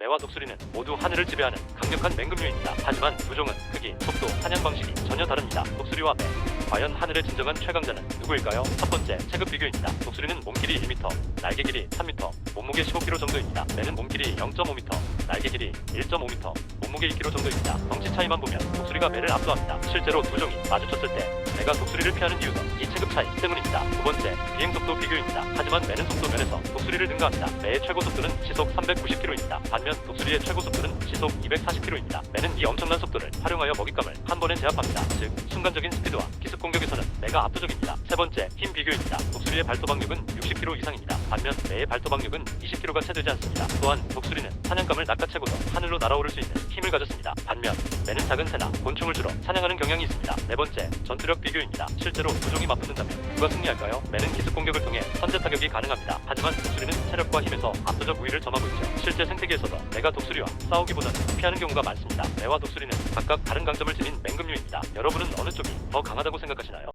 매와 독수리는 모두 하늘을 지배하는 강력한 맹금류입니다. 하지만 두 종은 크기, 속도, 사냥 방식이 전혀 다릅니다. 독수리와 매. 과연 하늘의 진정한 최강자는 누구일까요? 첫 번째, 체급 비교입니다. 독수리는 몸길이 1m, 날개 길이 3m, 몸무게 15kg 정도입니다. 매는 몸길이 0.5m, 날개 길이 1.5m, 몸무게 2kg 정도입니다. 덩치 차이만 보면 독수리가 매를 압도합니다. 실제로 두 종이 마주쳤을 때 매가 독수리를 피하는 이유는 이 체급 차이 때문입니다. 두 번째, 비행 속도 비교입니다. 하지만 매는 속도 면에서 독수리를 능가합니다. 매의 최고 속도는 시속 390km입니다. 반면 독수리의 최고 속도는 시속 240km입니다. 매는 이 엄청난 속도를 활용하여 먹잇감을 한 번에 제압합니다. 즉, 순간적인 스피드와 기습 공격에서는 매가 압도적입니다. 세 번째, 힘 비교입니다. 독수리의 발도박력은 60km 이상입니다. 반면 매의 발도박력은 20km가 채 되지 않습니다. 또한 독수리는 사냥감을 낚아채고도 하늘로 날아오를 수 있는 힘을 가졌습니다. 반면 매는 작은 새나 곤충을 주로 사냥하는 경향이 있습니다. 네 번째, 전투력 비교입니다. 실제로 두 종이 맞붙는다면 누가 승리할까요? 매는 기습 공격을 통해 선제 타격이 가능합니다. 하지만 독수리는 체력과 힘에서 압도적 우위를 점하고 있죠. 실제 생태계에서도 매가 독수리와 싸우기보다는 피하는 경우가 많습니다. 매와 독수리는 각각 다른 강점을 지닌 맹금류입니다. 여러분은 어느 쪽이 더 강하다고 생각하시나요?